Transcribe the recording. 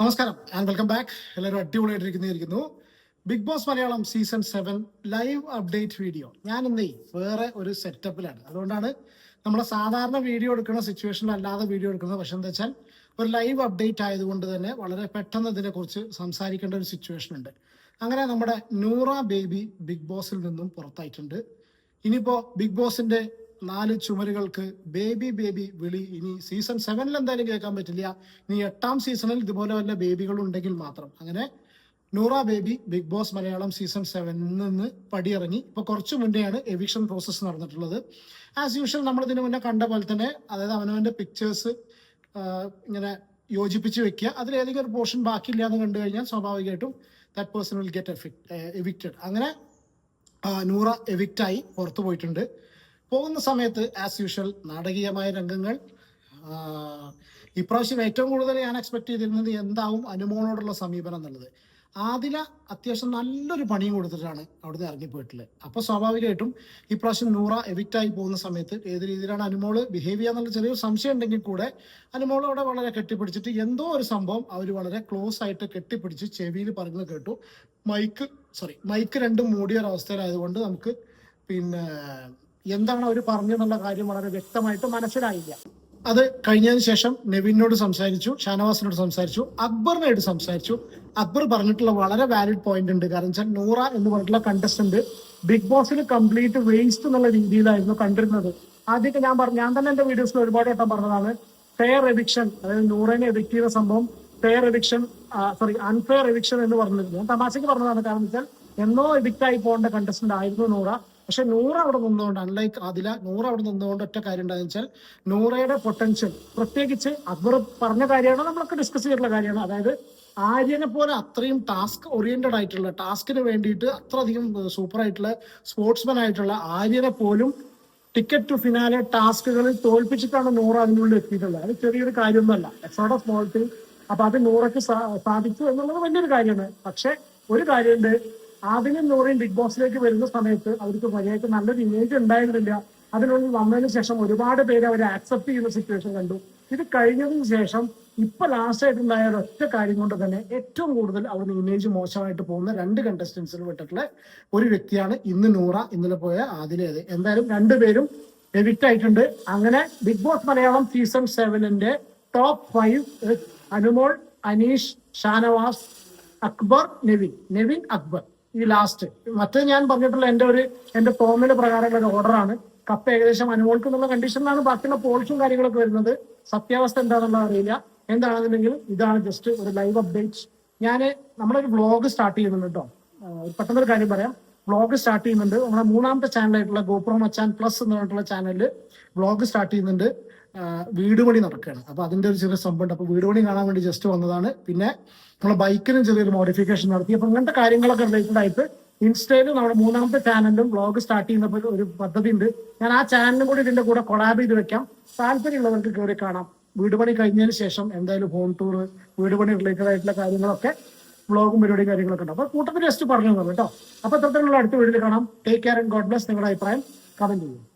നമസ്കാരം and welcome back എല്ലാവരും അടിപൊളിയായിട്ടിരിക്കുന്നിരിക്കുന്നു big boss Malayalam season seven live update video ഞാൻ ഇന്നേ വേറെ ഒരു സെറ്റപ്പിലാണ് അതുകൊണ്ടാണ് നമ്മൾ സാധാരണ വീഡിയോ എടുക്കുന്ന സിറ്റുവേഷനിൽ അല്ലാതെ വീഡിയോ എടുക്കുന്നത്. പക്ഷെ എന്താ വെച്ചാൽ ഒരു ലൈവ് അപ്ഡേറ്റ് ആയതുകൊണ്ട് തന്നെ വളരെ പെട്ടെന്ന് ഇതിനെക്കുറിച്ച് സംസാരിക്കേണ്ട ഒരു സിറ്റുവേഷൻ ഉണ്ട്. അങ്ങനെ നമ്മുടെ നൂറ ബേബി ബിഗ് ബോസിൽ നിന്നും പുറത്തായിട്ടുണ്ട്. ഇനിയിപ്പോ ബിഗ് ബോസിന്റെ നാല് ചുമരുകൾക്ക് ബേബി ബേബി വിളി. ഇനി സീസൺ സെവനിൽ എന്തായാലും കേൾക്കാൻ പറ്റില്ല. ഇനി എട്ടാം സീസണിൽ ഇതുപോലെ വല്ല ബേബികൾ ഉണ്ടെങ്കിൽ മാത്രം. അങ്ങനെ Noora baby big boss Malayalam season സെവനിൽ നിന്ന് പടിയിറങ്ങി. ഇപ്പൊ കുറച്ചു മുന്നെയാണ് എവിക്ഷൻ പ്രോസസ്സ് നടന്നിട്ടുള്ളത്. ആസ് യൂഷ്വൽ നമ്മൾ ഇതിനു മുന്നേ കണ്ട പോലെ തന്നെ അതായത് അവനവന്റെ പിക്ചേഴ്സ് ഇങ്ങനെ യോജിപ്പിച്ച് വെക്കുക. അതിൽ ഏതെങ്കിലും ഒരു പോർഷൻ ബാക്കിയില്ല എന്ന് കണ്ടു കഴിഞ്ഞാൽ സ്വാഭാവികമായിട്ടും that person will get effect evicted അങ്ങനെ നൂറ എവിക്റ്റായി പുറത്തു പോയിട്ടുണ്ട്. പോകുന്ന സമയത്ത് ആസ് യൂഷ്വൽ നാടകീയമായ രംഗങ്ങൾ. ഇപ്രാവശ്യം ഏറ്റവും കൂടുതൽ ഞാൻ എക്സ്പെക്ട് ചെയ്തിരുന്നത് എന്താവും അനുമോളോടുള്ള സമീപനം എന്നുള്ളത്. ആദില അത്യാവശ്യം നല്ലൊരു പണിയും കൊടുത്തിട്ടാണ് അവിടുന്ന് ഇറങ്ങിപ്പോയിട്ടുള്ളത്. അപ്പോൾ സ്വാഭാവികമായിട്ടും ഇപ്രാവശ്യം നൂറ എവിക്റ്റായി പോകുന്ന സമയത്ത് ഏത് രീതിയിലാണ് അനുമോൾ ബിഹേവ് ചെയ്യാന്നുള്ള ചെറിയൊരു സംശയം ഉണ്ടെങ്കിൽ കൂടെ അനുമോൾ അവിടെ വളരെ കെട്ടിപ്പിടിച്ചിട്ട് എന്തോ ഒരു സംഭവം അവർ വളരെ ക്ലോസ് ആയിട്ട് കെട്ടിപ്പിടിച്ച് ചെവിയിൽ പറയുന്നത് കേട്ടു. മൈക്ക് സോറി മൈക്ക് രണ്ടും മൂടിയ ഒരു അവസ്ഥയിലായതുകൊണ്ട് നമുക്ക് പിന്നെ എന്താണ് അവർ പറഞ്ഞെന്നുള്ള കാര്യം വളരെ വ്യക്തമായിട്ട് മനസ്സിലായില്ല. അത് കഴിഞ്ഞതിന് ശേഷം നെവിനോട് സംസാരിച്ചു ഷാനവാസിനോട് സംസാരിച്ചു അക്ബറിനോട് സംസാരിച്ചു. അക്ബർ പറഞ്ഞിട്ടുള്ള വളരെ വാലിഡ് പോയിന്റ് ഉണ്ട്. കാരണം വെച്ചാൽ നൂറ എന്ന് പറഞ്ഞിട്ടുള്ള കണ്ടസ്റ്റന്റ് ബിഗ് ബോസിൽ കംപ്ലീറ്റ് വേസ്റ്റ് എന്നുള്ള രീതിയിലായിരുന്നു കണ്ടിരുന്നത്. ആദ്യമൊക്കെ ഞാൻ പറഞ്ഞു ഞാൻ തന്നെ എന്റെ വീഡിയോസിൽ ഒരുപാട് വട്ടം പറഞ്ഞതാണ് ഫെയർ എഡിക്ഷൻ അതായത് നൂറേനെ എവിക്ട് ചെയ്ത സംഭവം fair eviction sorry unfair eviction എന്ന് പറഞ്ഞിരുന്നു. ഞാൻ തമാശയ്ക്ക് പറഞ്ഞതാണ് കാരണം വെച്ചാൽ എന്നോ എഡിക്റ്റ് ആയി പോകേണ്ട കണ്ടസ്റ്റന്റ് ആയിരുന്നു നൂറ. പക്ഷെ നൂറ് അവിടെ നിന്നുകൊണ്ട് അൺലൈക്ക് അതില നൂറ് അവിടെ നിന്നുകൊണ്ട് ഒറ്റ കാര്യം എന്താണെന്ന് വെച്ചാൽ നൂറയുടെ പൊട്ടൻഷ്യൽ പ്രത്യേകിച്ച് അക്ബർ പറഞ്ഞ കാര്യമാണ് നമ്മളൊക്കെ ഡിസ്കസ് ചെയ്തിട്ടുള്ള കാര്യമാണ്. അതായത് ആര്യനെ പോലെ അത്രയും ടാസ്ക് ഓറിയന്റഡ് ആയിട്ടുള്ള ടാസ്കിന് വേണ്ടിയിട്ട് അത്ര അധികം സൂപ്പർ ആയിട്ടുള്ള സ്പോർട്സ്മാൻ ആയിട്ടുള്ള ആര്യനെ പോലും ടിക്കറ്റ് ടു ഫിനാലെ ടാസ്കുകളിൽ തോൽപ്പിച്ചിട്ടാണ് നൂറ് അതിനുള്ളിൽ എത്തിയിട്ടുള്ളത്. അത് ചെറിയൊരു കാര്യമൊന്നുമല്ല. എക്സോട്ട് ഓഫ് സ്മോൾ തിങ് അപ്പൊ അത് നൂറയ്ക്ക് സാധിച്ചു എന്നുള്ളത് വലിയൊരു കാര്യമാണ്. പക്ഷെ ഒരു കാര്യമുണ്ട്. ആദ്യം നൂറയും ബിഗ് ബോസിലേക്ക് വരുന്ന സമയത്ത് അവർക്ക് മര്യാദയ്ക്ക് നല്ലൊരു ഇമേജ് ഉണ്ടായിരുന്നില്ല. അതിനുള്ളിൽ വന്നതിന് ശേഷം ഒരുപാട് പേര് അവരെ ആക്സെപ്റ്റ് ചെയ്യുന്ന സിറ്റുവേഷൻ കണ്ടു. ഇത് കഴിഞ്ഞതിന് ശേഷം ഇപ്പൊ ലാസ്റ്റ് ആയിട്ടുണ്ടായ ഒരൊറ്റ കാര്യം കൊണ്ട് തന്നെ ഏറ്റവും കൂടുതൽ അവരുടെ ഇമേജ് മോശമായിട്ട് പോകുന്ന രണ്ട് കണ്ടസ്റ്റൻസിൽ വിട്ടിട്ടുള്ള ഒരു വ്യക്തിയാണ് ഇന്ന് നൂറ ഇന്നലെ പോയ ആദിലേത് എന്തായാലും രണ്ടുപേരും എഡിറ്റ് ആയിട്ടുണ്ട്. അങ്ങനെ ബിഗ് ബോസ് മലയാളം സീസൺ സെവനിന്റെ ടോപ്പ് ഫൈവ് അനുമോൾ അനീഷ് ഷാനവാസ് അക്ബർ നെവിൻ. നെവിൻ അക്ബർ. ഈ ലാസ്റ്റ് മറ്റേ ഞാൻ പറഞ്ഞിട്ടുള്ള എന്റെ ഒരു എന്റെ ഫോമിന് പ്രകാരമുള്ള ഒരു ഓർഡറാണ് കപ്പ് ഏകദേശം അനുമോൾക്ക് എന്നുള്ള കണ്ടീഷനിലാണ് ബാക്കിയുള്ള പോൾസും കാര്യങ്ങളൊക്കെ വരുന്നത്. സത്യാവസ്ഥ എന്താണെന്നുള്ളത് അറിയില്ല. എന്താണെന്നുണ്ടെങ്കിൽ ഇതാണ് ജസ്റ്റ് ഒരു ലൈവ് അപ്ഡേറ്റ്സ് ഞാൻ നമ്മളൊരു വ്ളോഗ് സ്റ്റാർട്ട് ചെയ്യുന്നുണ്ട് കേട്ടോ പെട്ടെന്നൊരു കാര്യം പറയാം. വ്ളോഗ് സ്റ്റാർട്ട് ചെയ്യുന്നുണ്ട്. നമ്മുടെ മൂന്നാമത്തെ ചാനലായിട്ടുള്ള ഗോപ്രോ മച്ചാൻ പ്ലസ് എന്ന് പറഞ്ഞിട്ടുള്ള ചാനലിൽ വ്ളോഗ് സ്റ്റാർട്ട് ചെയ്യുന്നുണ്ട്. വീട് പണി നടക്കുകയാണ്. അപ്പൊ അതിന്റെ ഒരു ചെറിയ സംഭവം ഉണ്ട് അപ്പൊ വീട് പണി കാണാൻ വേണ്ടി ജസ്റ്റ് വന്നതാണ്. പിന്നെ നമ്മളെ ബൈക്കിനും ചെറിയൊരു മോഡിഫിക്കേഷൻ നടത്തി. അപ്പൊ അങ്ങനത്തെ കാര്യങ്ങളൊക്കെ റിലേറ്റഡ് ആയിട്ട് ഇൻസ്റ്റയിൽ നമ്മുടെ മൂന്നാമത്തെ ചാനലും ബ്ലോഗ് സ്റ്റാർട്ട് ചെയ്യുന്നപ്പോൾ ഒരു പദ്ധതി ഉണ്ട് ഞാൻ ആ ചാനലും കൂടി ഇതിന്റെ കൂടെ കൊളാബ് ചെയ്ത് വെക്കാം. താല്പര്യമുള്ളവർക്ക് കയറി കാണാം. വീട് പണി കഴിഞ്ഞതിന് ശേഷം എന്തായാലും ഹോം ടൂർ വീട് പണി റിലേറ്റഡ് ആയിട്ടുള്ള കാര്യങ്ങളൊക്കെ ബ്ലോഗും പരിപാടിയും കാര്യങ്ങളൊക്കെ ഉണ്ട്. അപ്പൊ കൂട്ടത്തിൽ ജസ്റ്റ് പറഞ്ഞു കേട്ടോ. അപ്പൊ ഇത്തരത്തിലുള്ള അടുത്ത വീഡിയോയിൽ കാണാം. Take care and God bless നിങ്ങളുടെ അഭിപ്രായം കമന്റ് ചെയ്യും